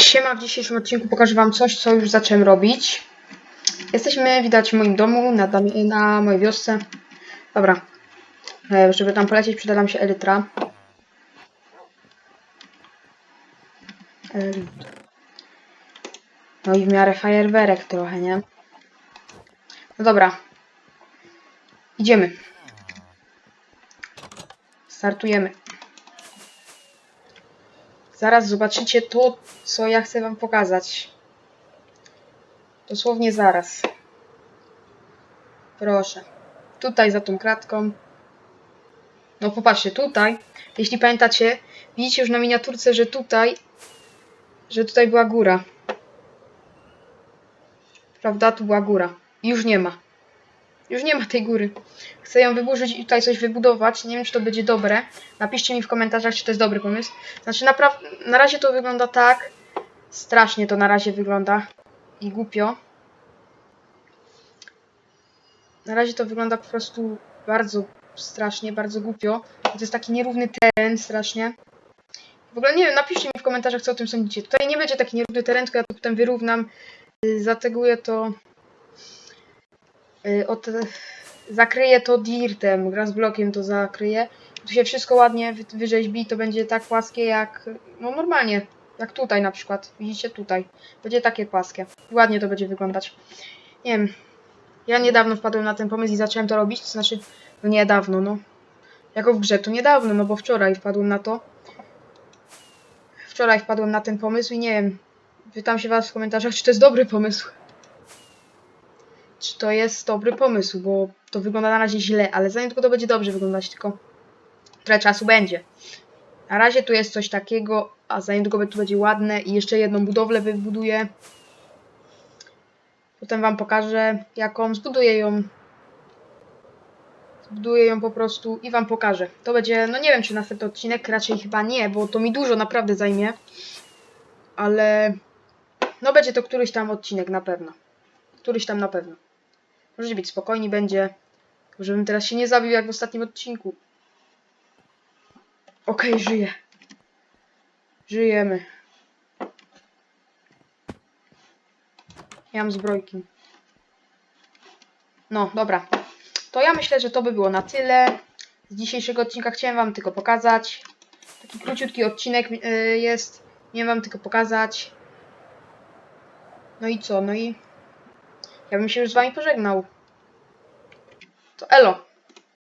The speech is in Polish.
Siema, w dzisiejszym odcinku pokażę wam coś, co już zacząłem robić. Jesteśmy, widać, w moim domu, na, na mojej wiosce. Dobra. E, Żeby tam polecieć, przyda nam się elytra. Elytra. No i w miarę fajerwerek trochę, nie? No dobra. Idziemy. Startujemy. Zaraz zobaczycie to, co ja chcę wam pokazać. Dosłownie zaraz. Proszę. Tutaj za tą kratką. No popatrzcie, tutaj. Jeśli pamiętacie, widzicie już na miniaturce, że tutaj, że tutaj była góra. Prawda? Tu była góra. Już nie ma. Już nie ma tej góry. Chcę ją wyburzyć i tutaj coś wybudować. Nie wiem, czy to będzie dobre. Napiszcie mi w komentarzach, czy to jest dobry pomysł. Znaczy, na razie to wygląda tak. Strasznie to na razie wygląda. I głupio. Na razie to wygląda po prostu bardzo strasznie, bardzo głupio. To jest taki nierówny teren, strasznie. W ogóle nie wiem, napiszcie mi w komentarzach, co o tym sądzicie. Tutaj nie będzie taki nierówny teren, tylko ja to potem wyrównam. Zateguję to. Y, Od, zakryję to dirtem, gra z blokiem to zakryję. Tu się wszystko ładnie wy- wyrzeźbi, to będzie tak płaskie jak, no normalnie, jak tutaj na przykład. Widzicie tutaj. Będzie takie płaskie. Ładnie to będzie wyglądać. Nie wiem. Ja niedawno wpadłem na ten pomysł i zacząłem to robić, to znaczy, no niedawno, no. Jako w grze to niedawno, no bo wczoraj wpadłem na to. Wczoraj wpadłem na ten pomysł i nie wiem. Pytam się was w komentarzach, czy to jest dobry pomysł. Czy to jest dobry pomysł, bo to wygląda na razie źle, ale za niedługo to będzie dobrze wyglądać, tylko trochę czasu będzie. Na razie tu jest coś takiego, a za niedługo tu będzie ładne i jeszcze jedną budowlę wybuduję. Potem wam pokażę jaką, zbuduję ją. Zbuduję ją po prostu i wam pokażę. To będzie, no nie wiem czy następny odcinek, raczej chyba nie, bo to mi dużo naprawdę zajmie. Ale no będzie to któryś tam odcinek na pewno. Któryś tam na pewno. Możecie być spokojni, będzie. Żebym teraz się nie zabił jak w ostatnim odcinku. Okej, żyję. Żyjemy. Ja mam zbrojki. No, dobra. To ja myślę, że to by było na tyle. Z dzisiejszego odcinka chciałem wam tylko pokazać. Taki króciutki odcinek y, jest. Miałem wam tylko pokazać. No i co? No i ja bym się już z wami pożegnał. To elo.